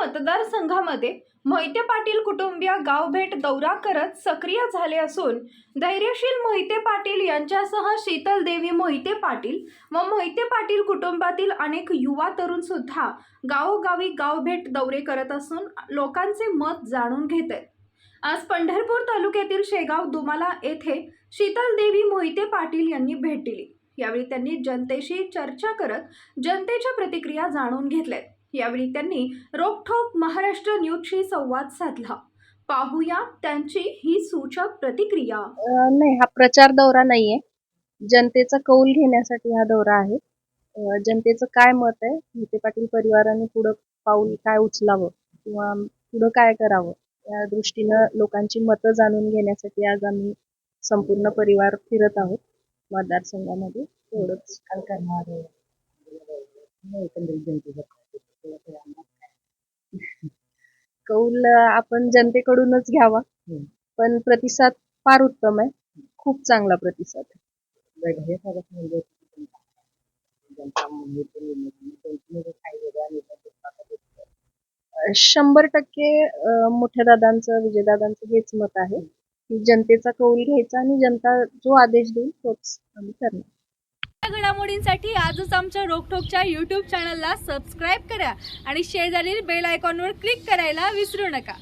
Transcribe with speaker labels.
Speaker 1: मतदारसंघामध्ये मोहिते पाटील कुटुंबीय गावभेट दौरा करत सक्रिय झाले असून धैर्यशील मोहिते पाटील यांच्यासह शीतल देवी मोहिते पाटील व मोहिते पाटील कुटुंबातील अनेक युवा तरुण सुद्धा गावोगावी गावभेट दौरे करत असून लोकांचे मत जाणून घेत आहेत. आज पंढरपूर तालुक्यातील शेगाव दुमाला येथे शीतल देवी मोहिते पाटील यांनी भेट दिली. यावेळी त्यांनी जनतेशी चर्चा करत जनतेच्या प्रतिक्रिया जाणून घेतल्यात यावेळी त्यांनी रोखोक महाराष्ट्र न्यूजशी संवाद साधला. पाहूया त्यांची ही सूचक प्रतिक्रिया.
Speaker 2: नाही हा प्रचार दौरा नाहीये. जनतेचा कौल घेण्यासाठी हा दौरा आहे. जनतेचं काय मत आहे? मोहिते पाटील परिवाराने पुढं पाऊल काय उचलावं? किंवा पुढं काय करावं? या दृष्टीनं लोकांची मतं जाणून घेण्यासाठी आज आम्ही संपूर्ण परिवार फिरत आहोत मतदारसंघामध्ये. एवढंच. काल करणार एकंदरीत जनतेचं कौल आपण जनतेकडूनच घ्यावा. पण प्रतिसाद फार उत्तम आहे. खूप चांगला प्रतिसाद आहे. अ, शंभर टक्के अ, मोठ्या दादांचं विजयदादांचं हेच मत आहे. की जनतेचा कौल घ्यायचा आणि जनता जो आदेश देईल तोच आम्ही करणार.
Speaker 3: घडामोडींसाठी आजच आमच्या रोकठोकच्या यूट्यूब चॅनलला सबस्क्राईब करा आणि शेजारील बेल आयकॉनवर क्लिक करायला विसरू नका.